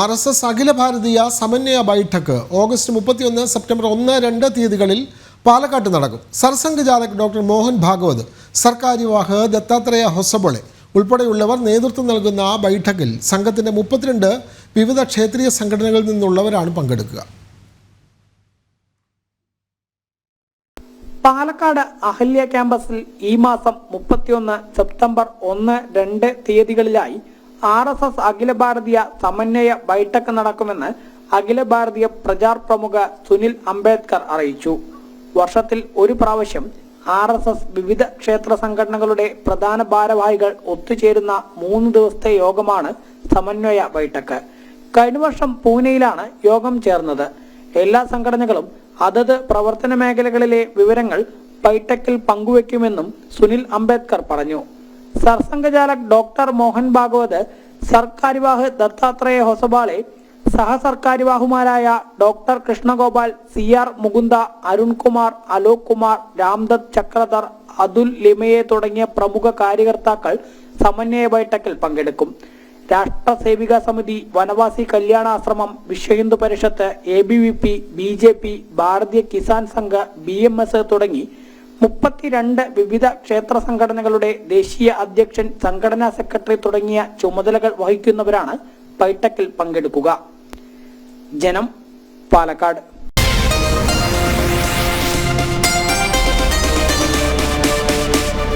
R S S Akhil Bharatiya സമന്വയ baithak August മുപ്പത്തിയൊന്ന് September ഒന്ന് രണ്ട് തീയതികളിൽ പാലക്കാട്ട് നടക്കും. സർസംഘ് ജാലക് ഡോക്ടർ മോഹൻ ഭാഗവത് സർക്കാര്യവാഹ് ദത്താത്രേയ ഹൊസബോളെ ഉൾപ്പെടെയുള്ളവർ നേതൃത്വം നൽകുന്ന ആ ബൈഠക്കിൽ സംഘത്തിന്റെ മുപ്പത്തിരണ്ട് വിവിധ ക്ഷേത്രീയ സംഘടനകളിൽ നിന്നുള്ളവരാണ് പങ്കെടുക്കുക. പാലക്കാട് അഹല്യ ക്യാമ്പസിൽ ഈ മാസം മുപ്പത്തിയൊന്ന് സെപ്റ്റംബർ ഒന്ന് രണ്ട് തീയതികളിലായി R S S Akhil Bharatiya Samanvaya Baithak നടക്കുമെന്ന് അഖില ഭാരതീയ പ്രചാർ പ്രമുഖ സുനിൽ അംബേദ്കർ അറിയിച്ചു. വർഷത്തിൽ ഒരു പ്രാവശ്യം ആർ എസ് എസ് വിവിധ ക്ഷേത്ര സംഘടനകളുടെ പ്രധാന ഭാരവാഹികൾ ഒത്തുചേരുന്ന മൂന്ന് ദിവസത്തെ യോഗമാണ് സമന്വയ ബൈഠക്ക്. കഴിഞ്ഞ വർഷം പൂനെയിലാണ് യോഗം ചേർന്നത്. എല്ലാ സംഘടനകളും അതത് പ്രവർത്തന മേഖലകളിലെ വിവരങ്ങൾ ബൈഠക്കിൽ പങ്കുവെക്കുമെന്നും സുനിൽ അംബേദ്കർ പറഞ്ഞു. Sarsanghchalak doctor Mohan Bhagwat Sarkaryavah Dattatreya Hosabale സഹസർക്കാരിവാഹുമാരായ doctor Krishnagopal C R Mukunda Arunkumar Alok Kumar Ramdutt Chakradhar Atul Limaye തുടങ്ങിയ പ്രമുഖ കാര്യകർത്താക്കൾ സമന്വയ ബൈഠക്കിൽ പങ്കെടുക്കും. Rashtra Sevika Samiti Vanvasi Kalyanashram Vishwa Hindu Parishad A B V P B J P Bharatiya Kisan Sangh B M S തുടങ്ങി മുപ്പത്തിരണ്ട് വിവിധ ക്ഷേത്ര സംഘടനകളുടെ ദേശീയ അധ്യക്ഷൻ സംഘടനാ സെക്രട്ടറി തുടങ്ങിയ ചുമതലകൾ വഹിക്കുന്നവരാണ് ബൈഠക്കിൽ പങ്കെടുക്കുക. ജനം പാലക്കാട്.